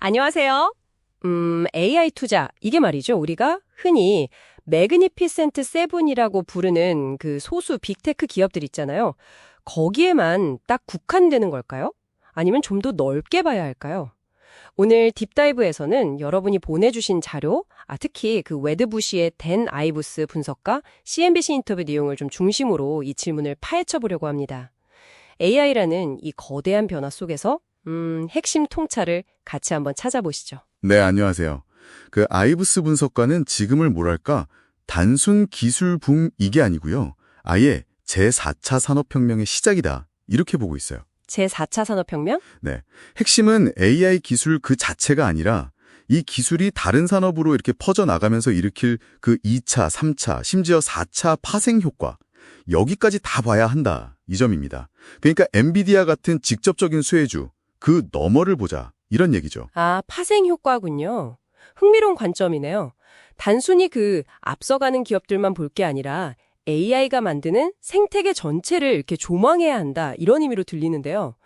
안녕하세요. 음, AI 투자. 이게 말이죠. 우리가 흔히 매그니피센트 세븐이라고 부르는 그 소수 빅테크 기업들 있잖아요. 거기에만 딱 국한되는 걸까요? 아니면 좀 더 넓게 봐야 할까요? 오늘 딥다이브에서는 여러분이 보내주신 자료, 아, 특히 그 웨드부시의 댄 아이브스 분석가 CNBC 인터뷰 내용을 좀 중심으로 이 질문을 파헤쳐 보려고 합니다. AI라는 이 거대한 변화 속에서 음, 핵심 통찰을 같이 한번 찾아보시죠. 네, 안녕하세요. 그 아이브스 분석가는 지금을 뭐랄까 단순 기술 붐 이게 아니고요. 아예 제4차 산업혁명의 시작이다. 이렇게 보고 있어요. 제4차 산업혁명? 네. 핵심은 AI 기술 그 자체가 아니라 이 기술이 다른 산업으로 이렇게 퍼져나가면서 일으킬 그 2차, 3차, 심지어 4차 파생 효과. 여기까지 다 봐야 한다. 이 점입니다. 그러니까 엔비디아 같은 직접적인 수혜주, 그 너머를 보자. 이런 얘기죠. 아, 파생 효과군요. 흥미로운 관점이네요. 단순히 그 앞서가는 기업들만 볼 게 아니라 AI가 만드는 생태계 전체를 이렇게 조망해야 한다. 이런 의미로 들리는데요.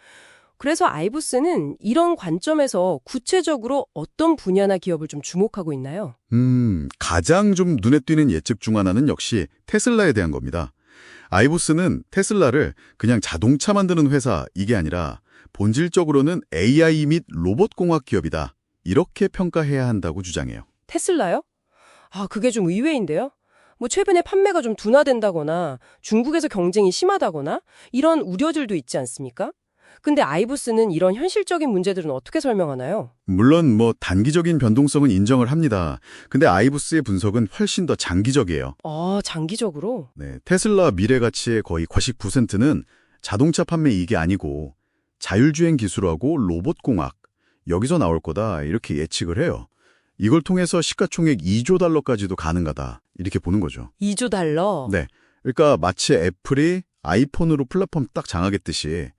그래서 아이브스는 이런 관점에서 구체적으로 어떤 분야나 기업을 좀 주목하고 있나요? 음, 가장 좀 눈에 띄는 예측 중 하나는 역시 테슬라에 대한 겁니다. 아이보스는 테슬라를 그냥 자동차 만드는 회사 이게 아니라 본질적으로는 AI 및 로봇공학 기업이다. 이렇게 평가해야 한다고 주장해요. 테슬라요? 아, 그게 좀 의외인데요. 뭐 최근에 판매가 좀 둔화된다거나 중국에서 경쟁이 심하다거나 이런 우려들도 있지 않습니까? 근데 아이브스는 이런 현실적인 문제들은 어떻게 설명하나요? 물론 뭐 단기적인 변동성은 인정을 합니다. 근데 아이브스의 분석은 훨씬 더 장기적이에요. 아, 장기적으로? 네, 테슬라 미래 가치의 거의 99%는 자동차 판매 이익이 아니고 자율주행 기술하고 로봇공학 여기서 나올 거다 이렇게 예측을 해요. 이걸 통해서 시가총액 2조 달러까지도 가능하다 이렇게 보는 거죠. 2조 달러? 네, 그러니까 마치 애플이 아이폰으로 플랫폼 딱 장하겠듯이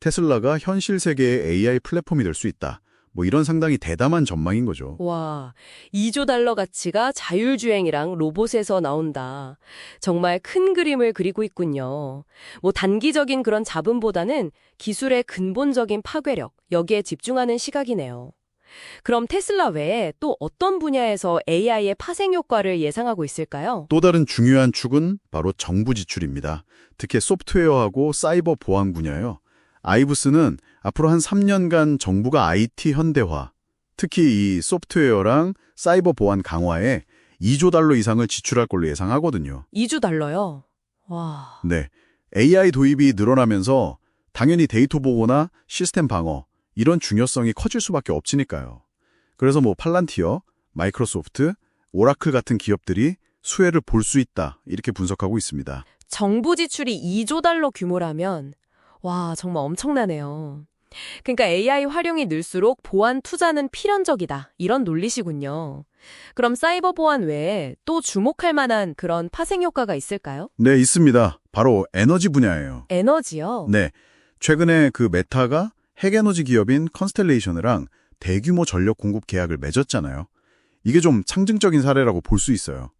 테슬라가 현실 세계의 AI 플랫폼이 될 수 있다. 뭐 이런 상당히 대담한 전망인 거죠. 와, 2조 달러 가치가 자율주행이랑 로봇에서 나온다. 정말 큰 그림을 그리고 있군요. 뭐 단기적인 그런 자본보다는 기술의 근본적인 파괴력, 여기에 집중하는 시각이네요. 그럼 테슬라 외에 또 어떤 분야에서 AI의 파생 효과를 예상하고 있을까요? 또 다른 중요한 축은 바로 정부 지출입니다. 특히 소프트웨어하고 사이버 보안 분야요. 아이브스는 앞으로 한 3년간 정부가 IT 현대화, 특히 이 소프트웨어랑 사이버 보안 강화에 2조 달러 이상을 지출할 걸로 예상하거든요. 2조 달러요? 와. 네. AI 도입이 늘어나면서 당연히 데이터 보고나 시스템 방어, 이런 중요성이 커질 수밖에 없으니까요. 그래서 뭐 팔란티어, 마이크로소프트, 오라클 같은 기업들이 수혜를 볼 수 있다, 이렇게 분석하고 있습니다. 정부 지출이 2조 달러 규모라면 와, 정말 엄청나네요. 그러니까 AI 활용이 늘수록 보안 투자는 필연적이다. 이런 논리시군요. 그럼 사이버 보안 외에 또 주목할 만한 그런 파생 효과가 있을까요? 네, 있습니다. 바로 에너지 분야예요. 에너지요? 네. 최근에 그 메타가 핵에너지 기업인 컨스텔레이션이랑 대규모 전력 공급 계약을 맺었잖아요. 이게 좀 상징적인 사례라고 볼 수 있어요.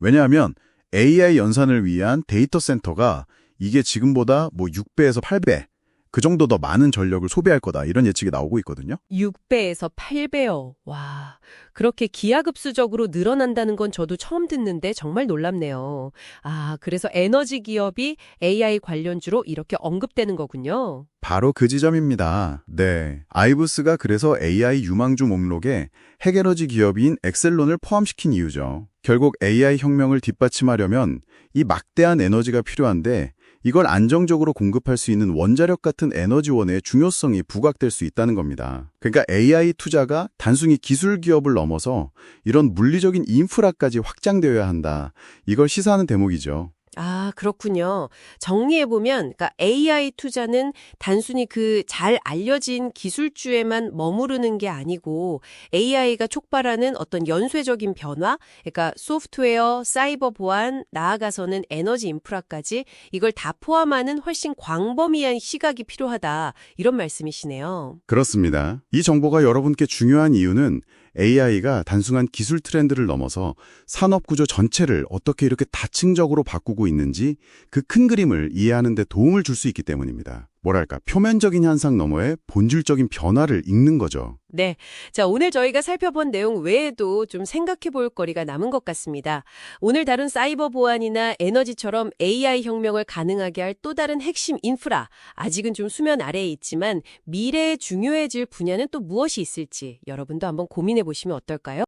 왜냐하면 AI 연산을 위한 데이터 센터가 이게 지금보다 뭐 6배에서 8배 그 정도 더 많은 전력을 소비할 거다 이런 예측이 나오고 있거든요. 6배에서 8배요. 와, 그렇게 기하급수적으로 늘어난다는 건 저도 처음 듣는데 정말 놀랍네요. 아, 그래서 에너지 기업이 AI 관련주로 이렇게 언급되는 거군요. 바로 그 지점입니다. 네. 아이브스가 그래서 AI 유망주 목록에 핵에너지 기업인 엑셀론을 포함시킨 이유죠. 결국 AI 혁명을 뒷받침하려면 이 막대한 에너지가 필요한데 이걸 안정적으로 공급할 수 있는 원자력 같은 에너지원의 중요성이 부각될 수 있다는 겁니다. 그러니까 AI 투자가 단순히 기술 기업을 넘어서 이런 물리적인 인프라까지 확장되어야 한다. 이걸 시사하는 대목이죠. 아, 그렇군요. 정리해보면, 그러니까 AI 투자는 단순히 그 잘 알려진 기술주에만 머무르는 게 아니고 AI가 촉발하는 어떤 연쇄적인 변화, 그러니까 소프트웨어, 사이버 보안, 나아가서는 에너지 인프라까지 이걸 다 포함하는 훨씬 광범위한 시각이 필요하다. 이런 말씀이시네요. 그렇습니다. 이 정보가 여러분께 중요한 이유는 AI가 단순한 기술 트렌드를 넘어서 산업 구조 전체를 어떻게 이렇게 다층적으로 바꾸고 있는지 그 큰 그림을 이해하는 데 도움을 줄 수 있기 때문입니다. 뭐랄까, 표면적인 현상 너머의 본질적인 변화를 읽는 거죠. 네. 자, 오늘 저희가 살펴본 내용 외에도 좀 생각해 볼 거리가 남은 것 같습니다. 오늘 다룬 사이버 보안이나 에너지처럼 AI 혁명을 가능하게 할 또 다른 핵심 인프라, 아직은 좀 수면 아래에 있지만 미래에 중요해질 분야는 또 무엇이 있을지 여러분도 한번 고민해 보시면 어떨까요?